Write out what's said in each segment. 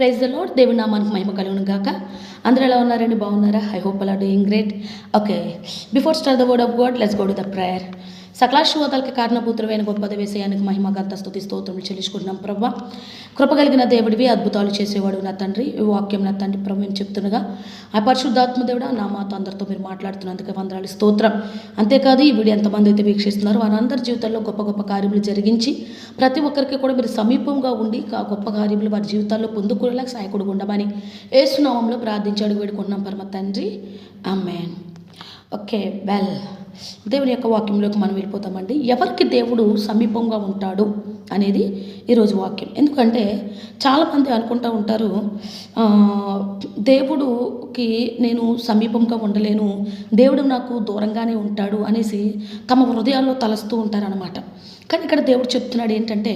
Praise the lord దేవుని నామానికి మహిమ కలుగును గాక. అందరూ ఎలా ఉన్నారండి? బాగున్నారా? I hope all doing great okay before start the word of God let's go to the prayer సకలాశువతలకి కారణభూతులమైన గొప్ప విషయానికి మహిమ గంత స్థుతి స్తోత్రములు చెల్లించుకుంటున్నాం ప్రభా కృపగలిగిన దేవుడివి అద్భుతాలు చేసేవాడు నా తండ్రి. ఈ వాక్యం నా తండ్రి ప్రభు మేము చెప్తుండగా ఆ పరిశుద్ధాత్మ దేవుడా నా మాతో అందరితో మీరు మాట్లాడుతున్నందుకు వందనాలు స్తోత్రం. అంతేకాదు ఈ వీడియో ఎంతమంది అయితే వీక్షిస్తున్నారో వారందరి జీవితాల్లో గొప్ప గొప్ప కార్యములు జరిగించి ప్రతి ఒక్కరికి కూడా మీరు సమీపంగా ఉండి ఆ గొప్ప కార్యములు వారి జీవితాల్లో పొందుకునేలా సహాయకుడు ఉండమని ఏసునామంలో ప్రార్థించాడు వేడుకుంటున్నాం పరమ తండ్రి. అమ్మేన్ ఓకే వెల్ దేవుని యొక్క వాక్యంలోకి మనం వెళ్ళిపోతామండి. ఎవరికి దేవుడు సమీపంగా ఉంటాడు అనేది ఈరోజు వాక్యం. ఎందుకంటే చాలామంది అనుకుంటూ ఉంటారు దేవుడుకి నేను సమీపంగా ఉండలేను దేవుడు నాకు దూరంగానే ఉంటాడు అనేసి తమ హృదయాల్లో తలస్తూ ఉంటారనమాట కానీ ఇక్కడ దేవుడు చెప్తున్నాడు ఏంటంటే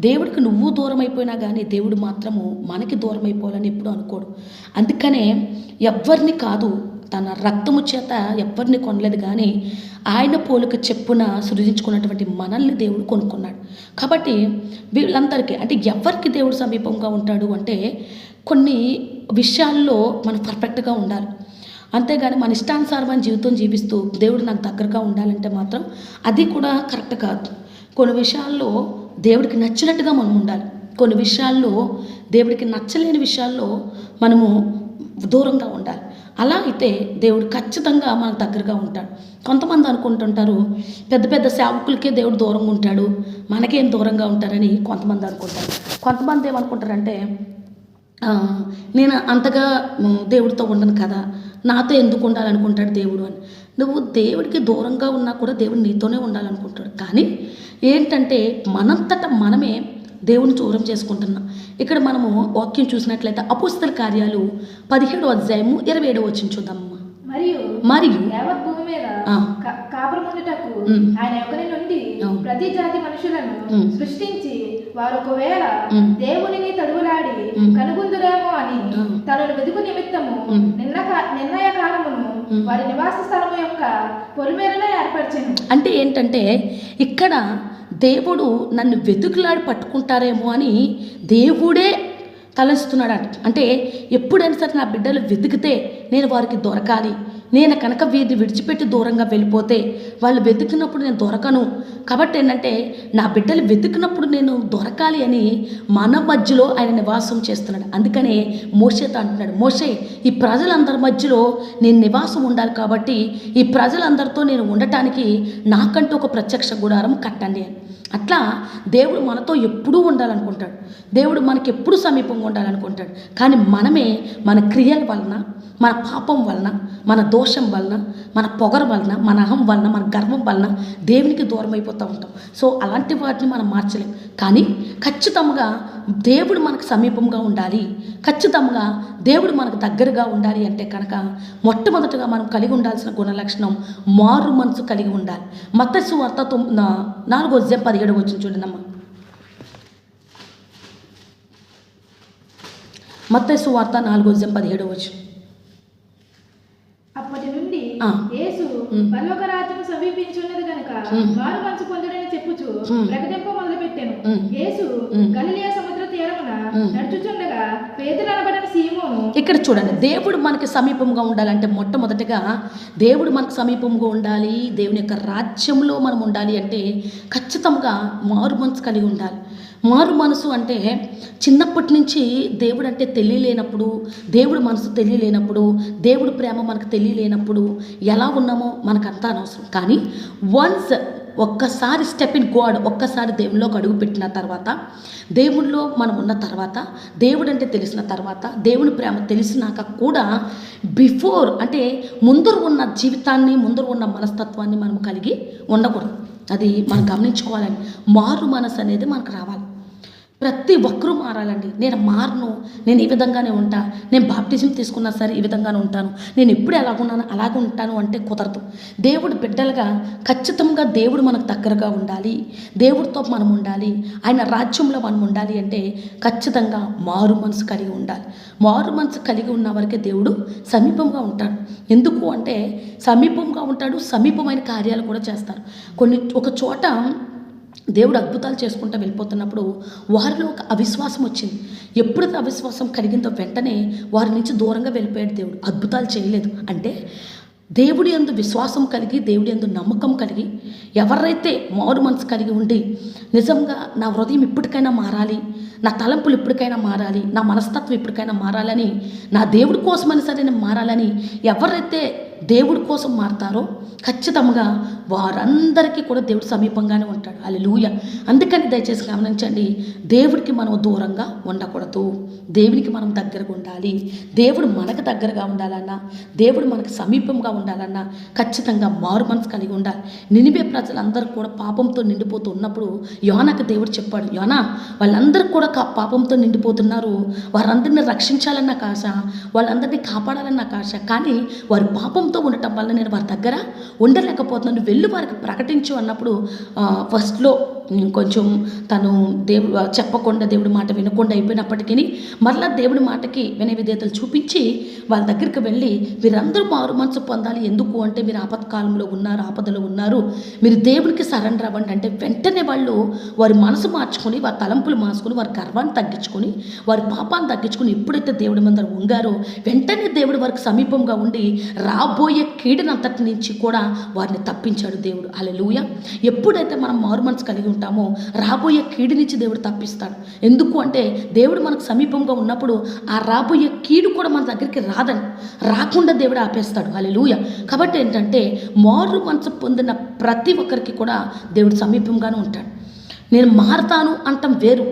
దేవుడికి నువ్వు దూరం అయిపోయినా కానీ దేవుడు మాత్రము మనకి దూరం అయిపోవాలని ఎప్పుడు అనుకోడు. అందుకనే ఎవ్వరిని కాదు తన రక్తము చేత ఎవరిని కొనలేదు కానీ ఆయన పోలిక చెప్పున సృజించుకున్నటువంటి మనల్ని దేవుడు కొనుక్కున్నాడు. కాబట్టి వీళ్ళందరికీ అంటే ఎవరికి దేవుడు సమీపంగా ఉంటాడు అంటే కొన్ని విషయాల్లో మనం పర్ఫెక్ట్గా ఉండాలి. అంతేగాని మన ఇష్టానుసారమైన జీవితం జీవిస్తూ దేవుడు నాకు దగ్గరగా ఉండాలంటే మాత్రం అది కూడా కరెక్ట్ కాదు. కొన్ని విషయాల్లో దేవుడికి నచ్చినట్టుగా మనం ఉండాలి. కొన్ని విషయాల్లో దేవుడికి నచ్చలేని విషయాల్లో మనము దూరంగా ఉండాలి. అలా అయితే దేవుడు ఖచ్చితంగా మనకు దగ్గరగా ఉంటాడు. కొంతమంది అనుకుంటుంటారు పెద్ద పెద్ద సేవకులకే దేవుడు దూరంగా ఉంటాడు మనకేం దూరంగా ఉంటారని కొంతమంది అనుకుంటారు. కొంతమంది ఏమనుకుంటారంటే నేను అంతగా దేవుడితో ఉండను కదా నాతో ఎందుకు ఉండాలనుకుంటాడు దేవుడు అని. నువ్వు దేవుడికి దూరంగా ఉన్నా కూడా దేవుడు నీతోనే ఉండాలనుకుంటాడు. కానీ ఏంటంటే మనంతట మనమే దేవుని దూరం చేసుకుంటున్నాం ఇక్కడ మనము వాక్యం చూసినట్లయితే అపుస్తల కార్యాలు పదిహేడు అధ్యాయము ఇరవై ఏడవ వచ్చిన చూద్దామమ్మా మరియు మరియు భూమి మీద కాపురముందుటకు. ఆయన ఒకరి నుండి. ప్రతి జాతి మనుషులను. సృష్టించి వారు ఒకవేళ. దేవునిని తడువులాడి. కనుగొందురేమో అని. తనను వెతుకు నిమిత్తము. నిన్న నిర్ణయ కాలమును. వారి నివాస స్థలము యొక్క పొలిమేరలో ఏర్పరిచాను అంటే ఏంటంటే ఇక్కడ దేవుడు నన్ను వెతుకులాడి పట్టుకుంటారేమో అని దేవుడే తలస్తున్నాడు అంటే ఎప్పుడైనా సరే నా బిడ్డలు వెతికితే నేను వారికి దొరకాలి. నేను కనుక వీరిని విడిచిపెట్టి దూరంగా వెళ్ళిపోతే వాళ్ళు వెతికినప్పుడు నేను దొరకను. కాబట్టి ఏంటంటే నా బిడ్డలు వెతికినప్పుడు నేను దొరకాలి అని మన మధ్యలో ఆయన నివాసం చేస్తున్నాడు. అందుకనే మోషేతో అంటున్నాడు మోషే ఈ ప్రజలందరి మధ్యలో నేను నివాసం ఉండాలి కాబట్టి ఈ ప్రజలందరితో నేను ఉండటానికి నాకంటూ ఒక ప్రత్యక్ష గుడారం కట్టండి. అని అట్లా దేవుడు మనతో ఎప్పుడూ ఉండాలనుకుంటాడు. దేవుడు మనకి ఎప్పుడు సమీపంగా ఉండాలనుకుంటాడు. కానీ మనమే మన క్రియల వలన మన పాపం వలన మన దో దోషం వలన మన పొగర వలన మన అహం వలన మన గర్వం వలన దేవునికి దూరం అయిపోతూ ఉంటాం. సో అలాంటి వాటిని మనం మార్చలేం. కానీ ఖచ్చితంగా దేవుడు మనకు సమీపంగా ఉండాలి. ఖచ్చితంగా దేవుడు మనకు దగ్గరగా ఉండాలి అంటే కనుక మొట్టమొదటగా మనం కలిగి ఉండాల్సిన గుణ లక్షణం మారు మనసు కలిగి ఉండాలి. మత్స్సు వార్త తొమ్మిది నాలుగో అధ్యాయం పదిహేడు వచ్చిన చూడండి అమ్మ మత్తసు వార్త నాలుగో అధ్యాయం పదిహేడు వచ్చు ప్రకటింప మొదలుపెట్టాను ఉమ్. యేసు. గలిలియా సముద్ర తీరమున. నడుచుచుండగా సీమోను ఇక్కడ చూడండి దేవుడు మనకి సమీపంగా ఉండాలంటే మొట్టమొదటిగా దేవుడు మనకు సమీపంగా ఉండాలి దేవుని యొక్క రాజ్యంలో మనం ఉండాలి అంటే ఖచ్చితంగా మారు మనసు కలిగి ఉండాలి మారు మనసు అంటే చిన్నప్పటి నుంచి దేవుడు అంటే తెలియలేనప్పుడు దేవుడు మనసు తెలియలేనప్పుడు దేవుడు ప్రేమ మనకు తెలియలేనప్పుడు ఎలా ఉన్నామో మనకంతా అనవసరం కానీ వన్స్ ఒక్కసారి స్టెప్ ఇన్ గాడ్ ఒక్కసారి దేవునిలోకి అడుగు పెట్టిన తర్వాత దేవునిలో మనం ఉన్న తర్వాత దేవుడు అంటే తెలిసిన తర్వాత దేవుని ప్రేమ తెలిసినాక కూడా బిఫోర్ అంటే ముందర ఉన్న జీవితాన్ని ముందర ఉన్న మనస్తత్వాన్ని మనం కలిగి ఉండకూడదు. అది మనం గమనించుకోవాలని మారు మనసు అనేది మనకు రావాలి. ప్రతి ఒక్కరూ మారాలండి. నేను మారను. నేను ఈ విధంగానే ఉంటా. నేను బాప్టిజం తీసుకున్నా సరే ఈ విధంగానే ఉంటాను. నేను ఎప్పుడు ఎలాగున్నాను అలాగే ఉంటాను అంటే కుదరదు. దేవుడు బిడ్డలుగా ఖచ్చితంగా దేవుడు మనకు దగ్గరగా ఉండాలి. దేవుడితో మనం ఉండాలి. ఆయన రాజ్యంలో మనం ఉండాలి అంటే ఖచ్చితంగా మారు మనసు కలిగి ఉండాలి. మారు మనసు కలిగి ఉన్న వరకే దేవుడు సమీపంగా ఉంటాడు. ఎందుకు అంటే సమీపంగా ఉంటాడు సమీపమైన కార్యాలు కూడా చేస్తారు. కొన్ని ఒక చోట దేవుడు అద్భుతాలు చేసుకుంటూ వెళ్ళిపోతున్నప్పుడు వారిలో ఒక అవిశ్వాసం వచ్చింది. ఎప్పుడైతే అవిశ్వాసం కలిగిందో వెంటనే వారి నుంచి దూరంగా వెళ్ళిపోయాడు దేవుడు. అద్భుతాలు చేయలేదు. అంటే దేవుడి యందు విశ్వాసం కలిగి దేవుడి ఎందు నమ్మకం కలిగి ఎవరైతే మారు మనసు కలిగి ఉండి నిజంగా నా హృదయం ఇప్పటికైనా మారాలి నా తలంపులు ఇప్పటికైనా మారాలి నా మనస్తత్వం ఇప్పటికైనా మారాలని నా దేవుడి కోసమని సరే నేను మారాలని ఎవరైతే దేవుడి కోసం మారతారో ఖచ్చితంగా వారందరికీ కూడా దేవుడు సమీపంగానే ఉంటాడు. అది లూయ అందుకని దయచేసి గమనించండి దేవుడికి మనం దూరంగా ఉండకూడదు. దేవునికి మనం దగ్గరగా ఉండాలి. దేవుడు మనకు దగ్గరగా ఉండాలన్నా దేవుడు మనకు సమీపంగా ఉండాలన్నా ఖచ్చితంగా మారు మనసు కలిగి ఉండాలి. నినివే ప్రజలందరూ కూడా పాపంతో నిండిపోతూ ఉన్నప్పుడు యోనకు దేవుడు చెప్పాడు యోనా వాళ్ళందరూ కూడా కా- పాపంతో నిండిపోతున్నారు. వారందరిని రక్షించాలన్న నాకు ఆశ వాళ్ళందరినీ కాపాడాలన్న నాకు ఆశ కానీ వారు పాపంతో ఉండటం వల్ల నేను వారి దగ్గర ఉండలేకపోతున్నాను వెళ్ళి వారికి ప్రకటించు అన్నప్పుడు ఫస్ట్లో కొంచెం తను దేవుడు చెప్పకుండా దేవుడి మాట వినకుండా అయిపోయినప్పటికీ మరలా దేవుడి మాటకి వినయ విధేతలు చూపించి వాళ్ళ దగ్గరికి వెళ్ళి వీరందరూ మారు మనసు పొందాలి. ఎందుకు? అంటే మీరు ఆపత్కాలంలో ఉన్నారు ఆపదలో ఉన్నారు. మీరు దేవుడికి సరెండర్ అవ్వండి అంటే వెంటనే వాళ్ళు వారి మనసు మార్చుకొని వారి తలంపులు మార్చుకొని వారి గర్వాన్ని తగ్గించుకొని వారి పాపాన్ని తగ్గించుకొని ఎప్పుడైతే దేవుడి ముందర ఉంగారో వెంటనే దేవుడు వారికి సమీపంగా ఉండి రాబోయే కీడనంతటి నుంచి కూడా వారిని తప్పించాడు దేవుడు. అలెలుయ ఎప్పుడైతే మనం మారు మనసు కలిగి చేసుకుంటామో రాబోయే కీడు నుంచి దేవుడు తప్పిస్తాడు. ఎందుకు అంటే దేవుడు మనకు సమీపంగా ఉన్నప్పుడు ఆ రాబోయే కీడు కూడా మన దగ్గరికి రాదని. రాకుండా దేవుడు ఆపేస్తాడు. అలెలుయ కాబట్టి ఏంటంటే మారు మనసు పొందిన ప్రతి ఒక్కరికి కూడా దేవుడు సమీపంగానే ఉంటాడు. నేను మారతాను అంటాం వేరు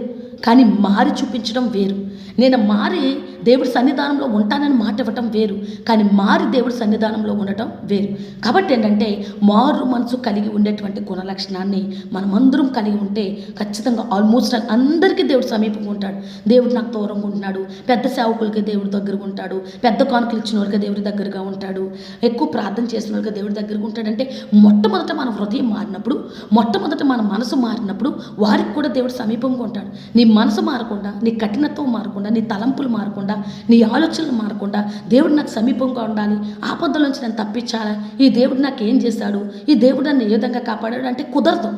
కానీ మారి చూపించడం వేరు. నేను మారి దేవుడి సన్నిధానంలో ఉంటానని మాట ఇవ్వటం వేరు కానీ మారి దేవుడి సన్నిధానంలో ఉండటం వేరు. కాబట్టి ఏంటంటే మారు మనసు కలిగి ఉండేటువంటి గుణ లక్షణాన్ని మనమందరం కలిగి ఉంటే ఖచ్చితంగా ఆల్మోస్ట్ అందరికీ దేవుడు సమీపంగా ఉంటాడు. దేవుడు నాకు దూరంగా ఉంటున్నాడు పెద్ద సేవకులకి దేవుడి దగ్గరగా ఉంటాడు పెద్ద కానుకలు ఇచ్చిన వాళ్ళకి దేవుడి దగ్గరగా ఉంటాడు ఎక్కువ ప్రార్థన చేసిన వాళ్ళకి దేవుడి దగ్గరగా ఉంటాడంటే మొట్టమొదట మన హృదయం మారినప్పుడు మొట్టమొదట మన మనసు మారినప్పుడు వారికి కూడా దేవుడు సమీపంగా ఉంటాడు. నీ మనసు మారకుండా నీ కఠినత్వం మారకుండా నీ తలంపులు మారకుండా నీ ఆలోచనలు మారకుండా దేవుడు నాకు సమీపంగా ఉండాలి ఆపదల నుంచి నేను తప్పించాలా? ఈ దేవుడు నాకు ఏం చేశాడు? ఈ దేవుడు నన్ను ఏ విధంగా కాపాడాడు అంటే కుదరదు.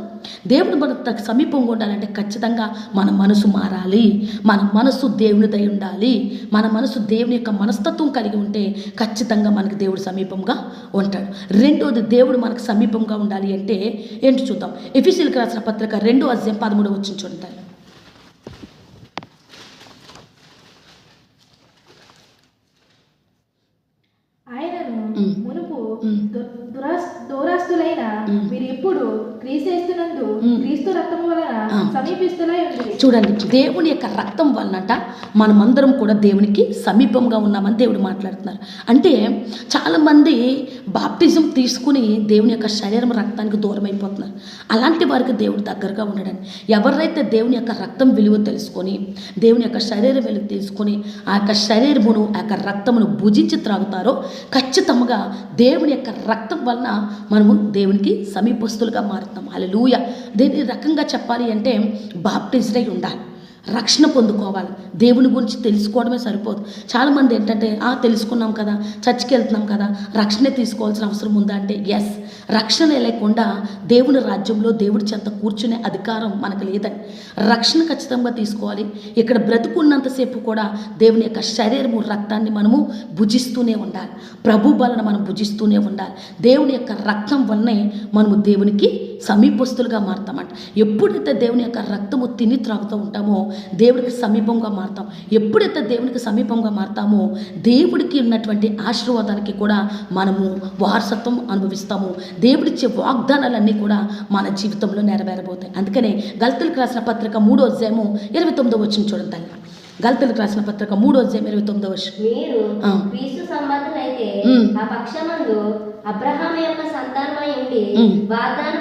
దేవుడు మనకు సమీపంగా ఉండాలంటే ఖచ్చితంగా మన మనసు మారాలి. మన మనసు దేవునిదై ఉండాలి. మన మనసు దేవుని యొక్క మనస్తత్వం కలిగి ఉంటే ఖచ్చితంగా మనకి దేవుడు సమీపంగా ఉంటాడు. రెండోది దేవుడు మనకు సమీపంగా ఉండాలి అంటే ఏంటి చూద్దాం. ఎఫీసీలకు రాసిన పత్రిక రెండో అధ్యాయం పదమూడు వచ్చిన చూడండి ఆయనను మ్. మునుపు మ్. దు- దురాస్- దూరాస్తులైన. మీరు ఇప్పుడు క్రీస్తేస్తున్నందు. క్రీస్తు వలన చూడండి దేవుని యొక్క రక్తం వలనట మనమందరం కూడా దేవునికి సమీపంగా ఉన్నామని దేవుడు మాట్లాడుతున్నారు. అంటే చాలామంది బాప్టిజం తీసుకుని దేవుని యొక్క శరీరం రక్తానికి దూరం అయిపోతున్నారు అలాంటి వారికి దేవుడు దగ్గరగా ఉండడానికి ఎవరైతే దేవుని యొక్క రక్తం విలువ తెలుసుకొని దేవుని యొక్క శరీరం విలువ తెలుసుకొని ఆ యొక్క శరీరమును ఆ యొక్క రక్తమును భుజించి త్రాగుతారో ఖచ్చితంగా దేవుని యొక్క రక్తం వలన మనము దేవునికి సమీపస్తులుగా మారుతాం. అలలుయ దేని రకంగా చెప్పాలి అంటే బాప్టిజడ్ అయి ఉండాలి. రక్షణ పొందుకోవాలి. దేవుని గురించి తెలుసుకోవడమే సరిపోదు. చాలామంది ఏంటంటే ఆ తెలుసుకున్నాం కదా చర్చికి వెళ్తున్నాం కదా రక్షణ తీసుకోవాల్సిన అవసరం ఉందా? అంటే ఎస్ రక్షణ లేకుండా దేవుని రాజ్యంలో దేవుడి చెంత కూర్చునే అధికారం మనకు లేదని రక్షణ ఖచ్చితంగా తీసుకోవాలి. ఇక్కడ బ్రతుకున్నంతసేపు కూడా దేవుని యొక్క శరీరము రక్తాన్ని మనము భుజిస్తూనే ఉండాలి. ప్రభు బలన మనం భుజిస్తూనే ఉండాలి. దేవుని యొక్క రక్తం వల్లనే మనము దేవునికి సమీపస్తులుగా మారుతామంట. ఎప్పుడైతే దేవుని యొక్క రక్తము తిని త్రాగుతూ ఉంటామో దేవుడికి సమీపంగా మారుతాం. ఎప్పుడైతే దేవునికి సమీపంగా మారుతామో దేవుడికి ఉన్నటువంటి ఆశీర్వాదానికి కూడా మనము వారసత్వం అనుభవిస్తాము. దేవుడిచ్చే వాగ్దానాలన్నీ కూడా మన జీవితంలో నెరవేరబోతాయి. అందుకనే గల్తులకు రాసిన పత్రిక మూడో అధ్యాయము ఇరవై తొమ్మిదో వచ్చిన చూడండి తల్లి. గల్తులకు రాసిన పత్రిక మూడో అధ్యాయం ఇరవై తొమ్మిదో వచ్చిన అబ్రహాం యొక్క సంతానమై ఉండి. వాగ్దాన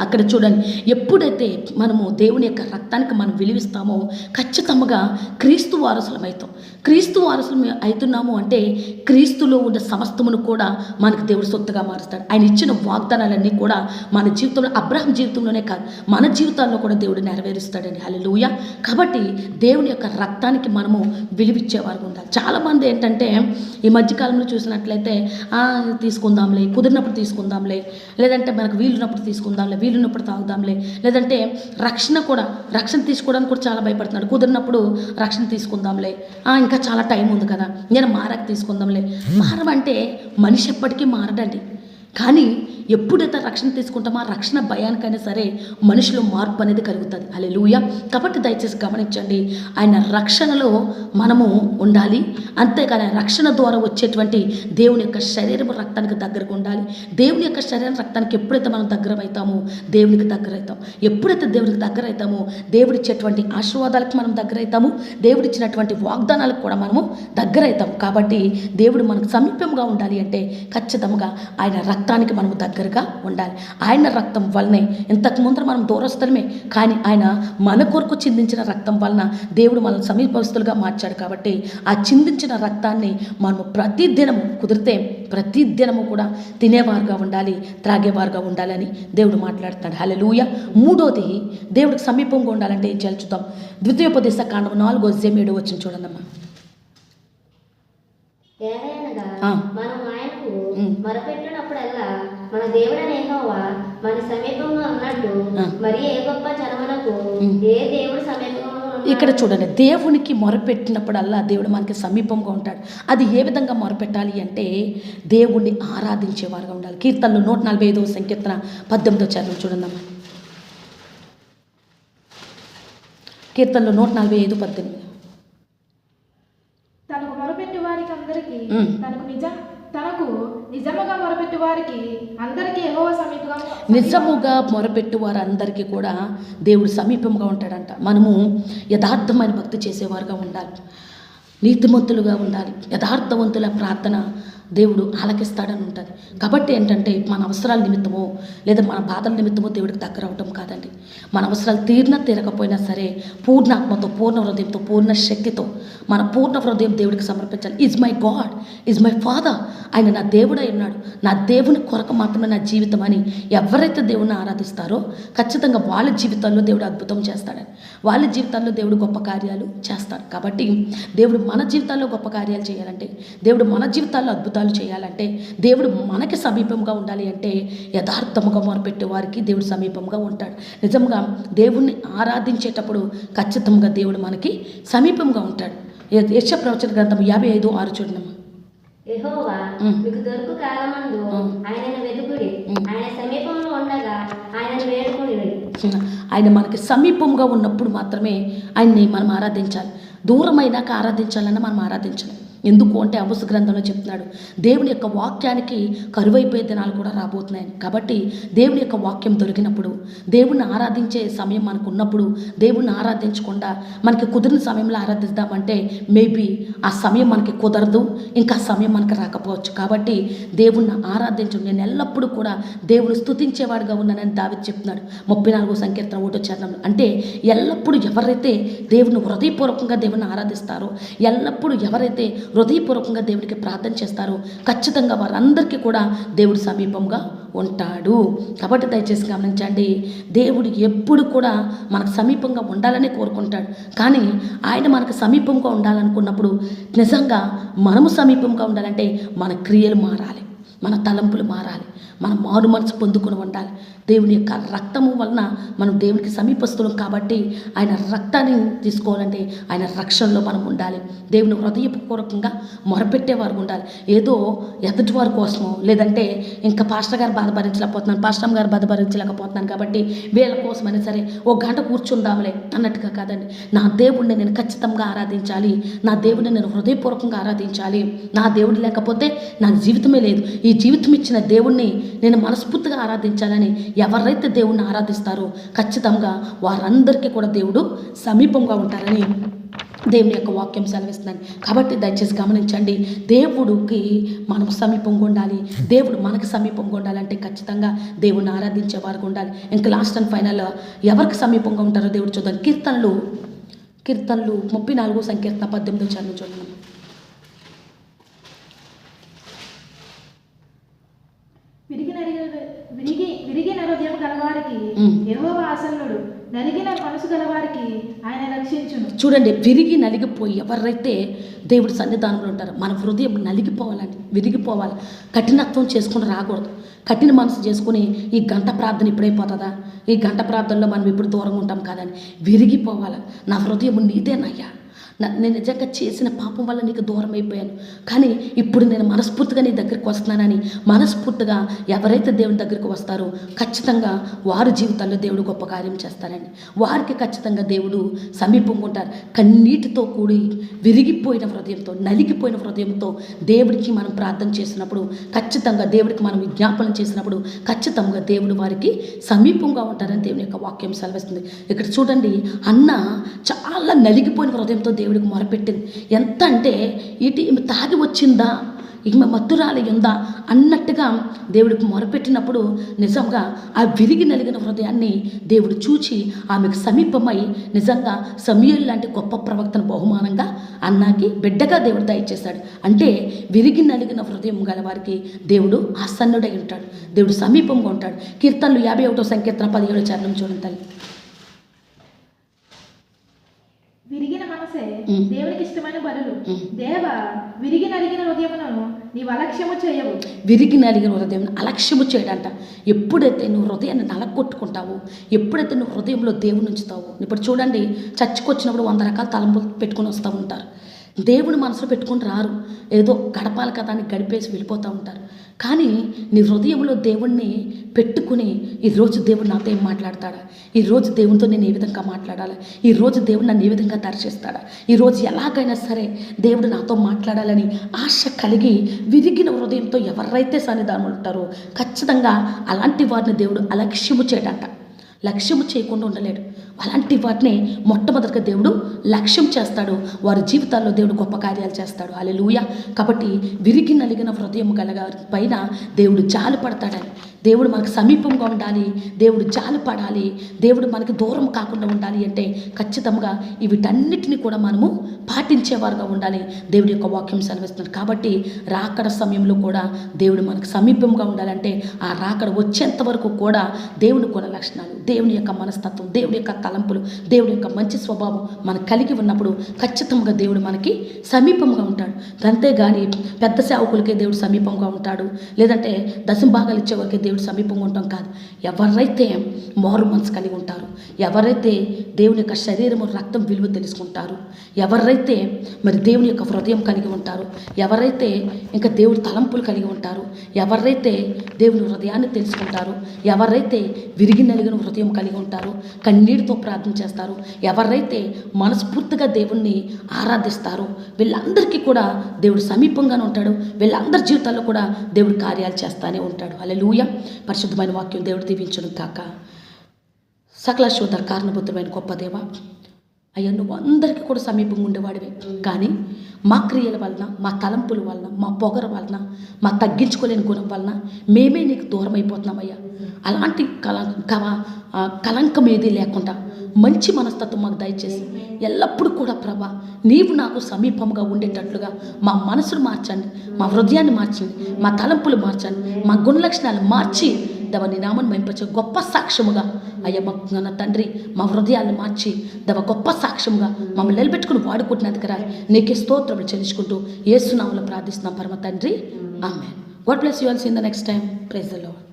అక్కడ చూడండి ఎప్పుడైతే మనము దేవుని యొక్క రక్తానికి మనం విలువిస్తామో ఖచ్చితంగా క్రీస్తు వారసులం అవుతాం క్రీస్తు వారసులం అవుతున్నాము అంటే క్రీస్తులో ఉన్న సమస్తమును కూడా మనకు దేవుడు సొత్తుగా మారుస్తాడు. ఆయన ఇచ్చిన వాగ్దానాలన్నీ కూడా మన జీవితంలో అబ్రహం జీవితంలోనే కాదు మన జీవితాల్లో కూడా దేవుడు నెరవేరుస్తాడండి హల్లెలూయా. కాబట్టి దేవుని యొక్క రక్తానికి మనము విలువిచ్చేవారు ఉండాలి. చాలామంది ఏంటంటే ఈ మధ్యకాలంలో చూసినట్లయితే "ఆ, తీసుకుందాంలే కుదిరినప్పుడు తీసుకుందాంలే తీసుకుందాంలే లేదంటే మనకు వీలున్నప్పుడు తీసుకుందాంలే వీలున్నప్పుడు తాగుదాంలే. లేదంటే రక్షణ కూడా రక్షణ తీసుకోవడానికి కూడా చాలా భయపడుతున్నాడు. కుదిరినప్పుడు రక్షణ తీసుకుందాంలే. ఆ, ఇంకా చాలా టైం ఉంది కదా. నేను మారక తీసుకుందాంలే. మారవంటే మనిషి ఎప్పటికీ మారడండి. కానీ ఎప్పుడైతే రక్షణ తీసుకుంటామో ఆ రక్షణ భయానికైనా సరే మనిషిలో మార్పు అనేది కలుగుతుంది. అలే కాబట్టి దయచేసి గమనించండి. ఆయన రక్షణలో మనము ఉండాలి. అంతేకాని ఆయన రక్షణ ద్వారా వచ్చేటువంటి దేవుని యొక్క శరీరం రక్తానికి దగ్గరకు ఉండాలి. దేవుని యొక్క శరీరం రక్తానికి ఎప్పుడైతే మనం దగ్గర అవుతామో దేవునికి దగ్గర అవుతాం ఎప్పుడైతే దేవునికి దగ్గర అవుతామో దేవుడిచ్చేటువంటి ఆశీర్వాదాలకు మనం దగ్గర అవుతాము దేవుడిచ్చినటువంటి వాగ్దానాలకు కూడా మనము దగ్గర అవుతాం కాబట్టి దేవుడు మనకు సమీపంగా ఉండాలి అంటే ఖచ్చితంగా ఆయన రక్తానికి మనము దగ్గరగా ఉండాలి. ఆయన రక్తం వల్లనే ఇంతకు ముందర మనం దూరస్తులమే కానీ ఆయన మన కొరకు చిందించిన రక్తం వలన దేవుడు మనల్ని సమీపస్తులుగా మార్చాడు కాబట్టి ఆ చిందించిన రక్తాన్ని మనము ప్రతి దినము కుదిరితే ప్రతి దినము కూడా తినేవారుగా ఉండాలి త్రాగేవారుగా ఉండాలని దేవుడు మాట్లాడుతాడు హలలుయ మూడోది దేవుడికి సమీపంగా ఉండాలంటే ఏం చేయాలి చూద్దాం ద్వితీయోపదేశ కాండం నాలుగో జమేడు వచ్చిన చూడండమ్మా ఏలయనగా ఆ. మనం ఆయనకు ఉమ్. మొరపెట్టినప్పుడల్లా మన దేవుడైన యెహోవా మన సమీపంలో ఉన్నట్టు. మరి ఏ గొప్ప జనమునకు ఉమ్. ఏ దేవుడు సమీపంలో ఉన్నాడు? ఇక్కడ చూడండి దేవునికి మొరపెట్టినప్పుడల్లా దేవుడు మనకి సమీపంగా ఉంటాడు అది ఏ విధంగా మొరపెట్టాలి అంటే దేవుణ్ణి ఆరాధించేవారుగా ఉండాలి కీర్తనలు నూట నలభై ఐదవ సంకీర్తన పద్దెనిమిదో చరణం చూడండమ్మా కీర్తనలు నూట నలభై ఐదు పద్దెనిమిది తనకు మొరపెట్టు వారికి అందరికి. తనకు నిజం తనకు నిజముగా మొరపెట్టు వారికి అందరికీ ఏవో సమీపంగా నిజముగా మొరపెట్టు వారందరికీ కూడా దేవుడు సమీపంగా ఉంటాడంట. మనము యథార్థమైన భక్తి చేసేవారుగా ఉండాలి. నీతిమంతులుగా ఉండాలి. యథార్థవంతుల ప్రార్థన దేవుడు ఆలకిస్తాడని ఉంటుంది. కాబట్టి ఏంటంటే మన అవసరాల నిమిత్తమో లేదా మన బాధల నిమిత్తమో దేవుడికి దగ్గర అవటం కాదండి. మన అవసరాలు తీరినా తీరకపోయినా సరే పూర్ణాత్మతో పూర్ణ హృదయంతో పూర్ణ శక్తితో మన పూర్ణ హృదయం దేవుడికి సమర్పించాలి. Is my God is my father ఆయన నా దేవుడై ఉన్నాడు. నా దేవుని కొరకు మాత్రమే నా జీవితం అని ఎవరైతే దేవుని ఆరాధిస్తారో ఖచ్చితంగా వాళ్ళ జీవితాల్లో దేవుడు అద్భుతం చేస్తాడని వాళ్ళ జీవితాల్లో దేవుడు గొప్ప కార్యాలు చేస్తాడు. కాబట్టి దేవుడు మన జీవితాల్లో గొప్ప కార్యాలు చేయాలంటే దేవుడు మన జీవితాల్లో అద్భుతాలు చేయాలంటే దేవుడు మనకి సమీపంగా ఉండాలి అంటే యథార్థముగా మొరపెట్టే వారికి దేవుడు సమీపంగా ఉంటాడు. నిజంగా దేవుణ్ణి ఆరాధించేటప్పుడు ఖచ్చితంగా దేవుడు మనకి సమీపంగా ఉంటాడు. యశ ప్రవచన గ్రంథం యాభై ఐదు ఆరు చూడమ్మా యెహోవా ఉమ్. మీకు దొరుకు కాలమందు ఉమ్. ఆయనను వెతుకుడి. ఉమ్. ఆయన సమీపంలో ఉండగా ఆయనను వేడుకుని ఆయన మనకి సమీపంగా ఉన్నప్పుడు మాత్రమే ఆయన్ని మనం ఆరాధించాలి. దూరమైనాక ఆరాధించాలన్నా మనం ఆరాధించలేం. ఎందుకు అంటే అమసు గ్రంథంలో చెప్తున్నాడు దేవుని యొక్క వాక్యానికి కరువైపోయే దినాలు కూడా రాబోతున్నాయి కాబట్టి దేవుని యొక్క వాక్యం దొరికినప్పుడు దేవుణ్ణి ఆరాధించే సమయం మనకు ఉన్నప్పుడు దేవుణ్ణి ఆరాధించకుండా మనకి కుదిరిన సమయంలో ఆరాధిద్దామంటే మేబీ ఆ సమయం మనకి కుదరదు ఇంకా సమయం మనకి రాకపోవచ్చు. కాబట్టి దేవుణ్ణి ఆరాధించు. నేను ఎల్లప్పుడూ కూడా దేవుని స్తుతించేవాడిగా ఉన్నానని దావి చెప్తున్నాడు. ముప్పై నాలుగో సంకీర్తన ఒకటో చరణంలో. అంటే ఎల్లప్పుడూ ఎవరైతే దేవుని హృదయపూర్వకంగా దేవుని ఆరాధిస్తారో ఎల్లప్పుడూ ఎవరైతే హృదయపూర్వకంగా దేవుడికి ప్రార్థన చేస్తారో. ఖచ్చితంగా వారందరికీ కూడా దేవుడు సమీపంగా ఉంటాడు. కాబట్టి దయచేసి గమనించండి. దేవుడు ఎప్పుడు కూడా మనకు సమీపంగా ఉండాలని కోరుకుంటాడు. కానీ ఆయన మనకు సమీపంగా ఉండాలనుకున్నప్పుడు నిజంగా మనము సమీపంగా ఉండాలంటే మన క్రియలు మారాలి. మన తలంపులు మారాలి. మన మారు మనసు పొందుకుని ఉండాలి. దేవుని యొక్క రక్తము వలన మనం దేవునికి సమీపస్తులం కాబట్టి ఆయన రక్తాన్ని తీసుకోవాలంటే ఆయన రక్షణలో మనం ఉండాలి. దేవుని హృదయపూర్వకంగా మొరపెట్టేవారు ఉండాలి. ఏదో ఎదుటి వారి కోసమో లేదంటే ఇంకా పాస్టర్ గారు బాధ భరించలేకపోతున్నాను పాస్టర్ గారు బాధ భరించలేకపోతున్నాను కాబట్టి వీళ్ళ కోసమైనా సరే ఓ గంట కూర్చుందాంలే అన్నట్టుగా కాదండి. నా దేవుడిని నేను ఖచ్చితంగా ఆరాధించాలి. నా దేవుడిని నేను హృదయపూర్వకంగా ఆరాధించాలి. నా దేవుడు లేకపోతే నా జీవితమే లేదు. ఈ జీవితం ఇచ్చిన దేవుణ్ణి నేను మనస్ఫూర్తిగా ఆరాధించాలని ఎవరైతే దేవుణ్ణి ఆరాధిస్తారో ఖచ్చితంగా వారందరికీ కూడా దేవుడు సమీపంగా ఉంటారని దేవుని యొక్క వాక్యం సెలవిస్తున్నాను కాబట్టి దయచేసి గమనించండి దేవుడికి మనం సమీపంగా ఉండాలి దేవుడు మనకు సమీపంగా ఉండాలంటే ఖచ్చితంగా దేవుడిని ఆరాధించే వారికి ఉండాలి. ఇంకా లాస్ట్ అండ్ ఫైనల్ ఎవరికి సమీపంగా ఉంటారో దేవుడు చూద్దాం. కీర్తనలు కీర్తనలు ముప్పై నాలుగో సంకీర్తన పద్దెనిమిది చరణం చూడండి. విరిగి నరిగిన విరిగి గలవారికి. యెహోవా ఆసన్నుడు. నలిగిన మనసు గలవారికి ఆయన చూడండి విరిగి నలిగిపోయి ఎవరైతే దేవుడి సన్నిధానంలో ఉంటారో మన హృదయం నలిగిపోవాలండి విరిగిపోవాలి. కఠినత్వం చేసుకుని రాకూడదు. కఠిన మనసు చేసుకుని ఈ గంట ప్రార్థన ఇప్పుడైపోతుందా ఈ గంట ప్రార్థనలో మనం ఇప్పుడు దూరంగా ఉంటాం కాదని. విరిగిపోవాలి? నా హృదయం నీదేనయ్యా. నేను నిజంగా చేసిన పాపం వల్ల నీకు దూరం అయిపోయాను. కానీ ఇప్పుడు నేను మనస్ఫూర్తిగా నీ దగ్గరికి వస్తున్నానని మనస్ఫూర్తిగా ఎవరైతే దేవుని దగ్గరికి వస్తారో ఖచ్చితంగా వారి జీవితాల్లో దేవుడు గొప్ప కార్యం చేస్తారని వారికి ఖచ్చితంగా దేవుడు సమీపంగా ఉంటారు. కన్నీటితో కూడి విరిగిపోయిన హృదయంతో నలిగిపోయిన హృదయంతో దేవుడికి మనం ప్రార్థన చేసినప్పుడు ఖచ్చితంగా దేవుడికి మనం విజ్ఞాపనం చేసినప్పుడు ఖచ్చితంగా దేవుడు వారికి సమీపంగా ఉంటారని దేవుని యొక్క వాక్యం సెలవిస్తుంది. ఇక్కడ చూడండి అన్న చాలా నలిగిపోయిన హృదయంతో దేవుడికి మొరపెట్టింది. ఎంత అంటే ఇటు ఈమె తాగి వచ్చిందా ఈమె మత్తురాలి ఉందా అన్నట్టుగా దేవుడికి మొరపెట్టినప్పుడు నిజంగా ఆ విరిగి నలిగిన హృదయాన్ని దేవుడు చూచి ఆమెకు సమీపమై నిజంగా సమీయులు లాంటి గొప్ప ప్రవక్తను బహుమానంగా అన్నాకి బిడ్డగా దేవుడు దయచేశాడు అంటే విరిగి నలిగిన హృదయం గల వారికి దేవుడు ఆసన్నుడై ఉంటాడు. దేవుడు సమీపంగా ఉంటాడు. కీర్తనలు యాభై ఒకటో సంకీర్తన పదిహేడో చరణం చూడండి తల్లి. ఉమ్. దేవునికి ఇష్టమైన ఉమ్. దేవ విరిగి నలిగిన హృదయమును నీవు అలక్ష్యము చేయవు విరిగి నలిగిన హృదయం అలక్ష్యము చేయడంట ఎప్పుడైతే నువ్వు హృదయాన్ని నలగొట్టుకుంటావో ఎప్పుడైతే నువ్వు హృదయంలో దేవుని ఉంచుతావో ఇప్పుడు చూడండి చర్చకొచ్చినప్పుడు వంద రకాల తలంపులు పెట్టుకొని వస్తూ ఉంటారు దేవుని మనసులో పెట్టుకొని రారు. ఏదో గడపాలి కదా అని గడిపేసి వెళ్ళిపోతూ ఉంటారు. కానీ నీ హృదయంలో దేవుణ్ణి పెట్టుకుని ఈరోజు దేవుడు నాతో ఏం మాట్లాడతాడా? ఈరోజు దేవునితో నేను ఏ విధంగా మాట్లాడాలి? ఈరోజు దేవుడు నన్ను ఏ విధంగా దర్శిస్తాడా? ఈరోజు ఎలాగైనా సరే దేవుడు నాతో మాట్లాడాలని ఆశ కలిగి విరిగిన హృదయంతో ఎవరైతే సన్నిధానం ఉంటారో ఖచ్చితంగా అలాంటి వారిని దేవుడు అలక్ష్యము చేయడంట. లక్ష్యము చేయకుండా ఉండలేడు. అలాంటి వాటిని మొట్టమొదటిగా దేవుడు లక్ష్యం చేస్తాడు. వారి జీవితాల్లో దేవుడు గొప్ప కార్యాలు చేస్తాడు. అలెలుయ కాబట్టి విరిగి నలిగిన హృదయం కలగ పైన దేవుడు జాలు పడతాడని దేవుడు మనకు సమీపంగా ఉండాలి దేవుడు జాలి పడాలి దేవుడు మనకి దూరం కాకుండా ఉండాలి అంటే ఖచ్చితంగా వీటన్నిటిని కూడా మనము పాటించేవారుగా ఉండాలి. దేవుడి యొక్క వాక్యం సెలవిస్తున్నాడు కాబట్టి రాకడ సమయంలో కూడా దేవుడు మనకు సమీపంగా ఉండాలంటే ఆ రాకడ వచ్చేంత వరకు కూడా దేవుని గుణ లక్షణాలు దేవుని యొక్క మనస్తత్వం దేవుడి యొక్క తలంపులు దేవుడి యొక్క మంచి స్వభావం మనం కలిగి ఉన్నప్పుడు ఖచ్చితంగా దేవుడు మనకి సమీపంగా ఉంటాడు. అంతేగాని పెద్ద సేవకులకే దేవుడు సమీపంగా ఉంటాడు. లేదంటే దశంభాగాలు ఇచ్చే దేవుడు దేవుడు సమీపంగా ఉంటాం కాదు. ఎవరైతే మారు మనసు కలిగి ఉంటారు ఎవరైతే దేవుని యొక్క శరీరము రక్తం విలువ తెలుసుకుంటారు ఎవరైతే మరి దేవుని యొక్క హృదయం కలిగి ఉంటారు ఎవరైతే ఇంకా దేవుడి తలంపులు కలిగి ఉంటారు ఎవరైతే దేవుని హృదయాన్ని తెలుసుకుంటారు ఎవరైతే విరిగి నలిగిన హృదయం కలిగి ఉంటారో కన్నీటితో ప్రార్థన చేస్తారు ఎవరైతే మనస్ఫూర్తిగా దేవుణ్ణి ఆరాధిస్తారో వీళ్ళందరికీ కూడా దేవుడు సమీపంగానే ఉంటాడు. వీళ్ళందరి జీవితాల్లో కూడా దేవుడు కార్యాలు చేస్తానే ఉంటాడు. అలా పరిశుద్ధమైన వాక్యం దేవుడు దీవించను కాక సకల శోధ కారణభూతమైన గొప్ప దేవ అయ్యా నువ్వు అందరికీ కూడా సమీపంగా ఉండేవాడివే. కానీ మా క్రియల వలన మా తలంపుల వలన మా పొగర వలన మా తగ్గించుకోలేని గుణం వలన మేమే నీకు దూరం అయిపోతున్నామయ్యా అలాంటి కల కవ కలంకం ఏదీ లేకుండా మంచి మనస్తత్వం మాకు దయచేసి ఎల్లప్పుడూ కూడా ప్రభా నీవు నాకు సమీపంగా ఉండేటట్లుగా మా మనసును మార్చండి మా హృదయాన్ని మార్చండి మా తలంపులు మార్చండి మా గుణ లక్షణాలు మార్చి దవ నీ నామని మెంపచ్చే గొప్ప సాక్ష్యముగా అయ్యా మా నా తండ్రి మా హృదయాన్ని మార్చి దవ గొప్ప సాక్ష్యముగా మమ్మల్ని నిలబెట్టుకుని వాడుకుంటున్నందుకు రా నీకే స్తోత్రములు చెల్లించుకుంటూ ఏసునామలో ప్రార్థిస్తున్నాం పరమ తండ్రి. Amen God bless you all in the next time praise the